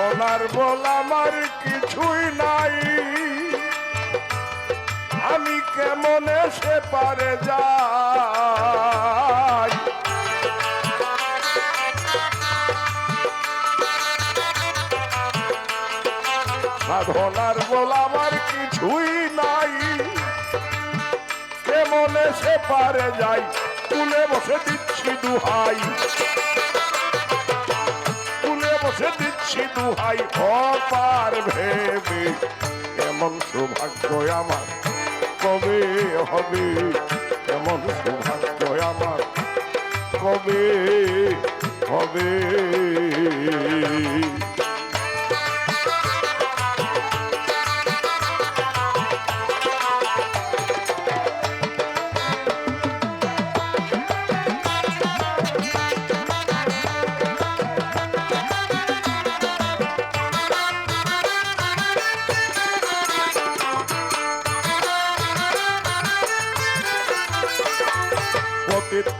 সাধনার বল আমার কিছুই নাই। আমি কেমন সে পারে যাই? সাধনার বল আমার কিছুই নাই। কেমন সে পারে যাই? তুলে বসে দিচ্ছি দুহাই তুলে বসে দিচ্ছি দুহাই অপার ভেবে এমন সৌভাগ্য আমার কবে হবে? এমন সৌভাগ্য আমার কবে হবে?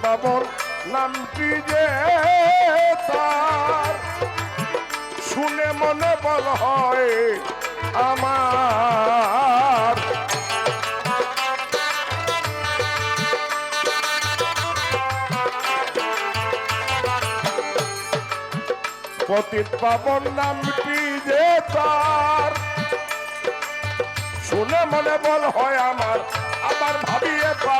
পাবন নামটি যে তার, শুনে মনে বল হয় আমার। পতিত পাবন নামটি যে তার, শুনে মনে বল হয় আমার। আবার ভাবিয়ে পাপির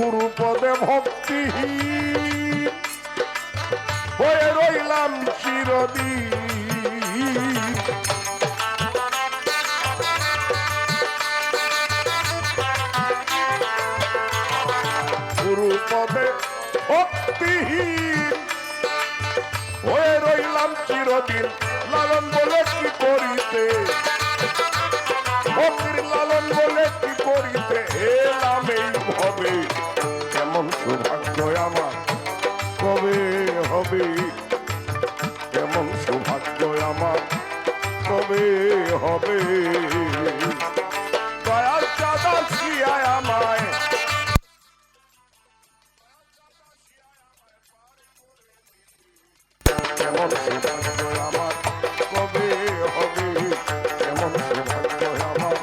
গুরুপদে ভক্তি হয়ে রইলাম চিরদিন। গুরুপদে ভক্তিহীন হয়ে রইলাম চিরদিন। লালন বলে কি করিতে? হবে কেমন সৌভাগ্য আমার, কবে হবে? দয়াল চাঁদা শিয়ায় কবে হবে? কেমন সৌভাগ্য আমার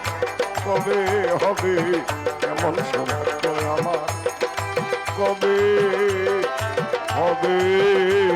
আমার, কবে Hey.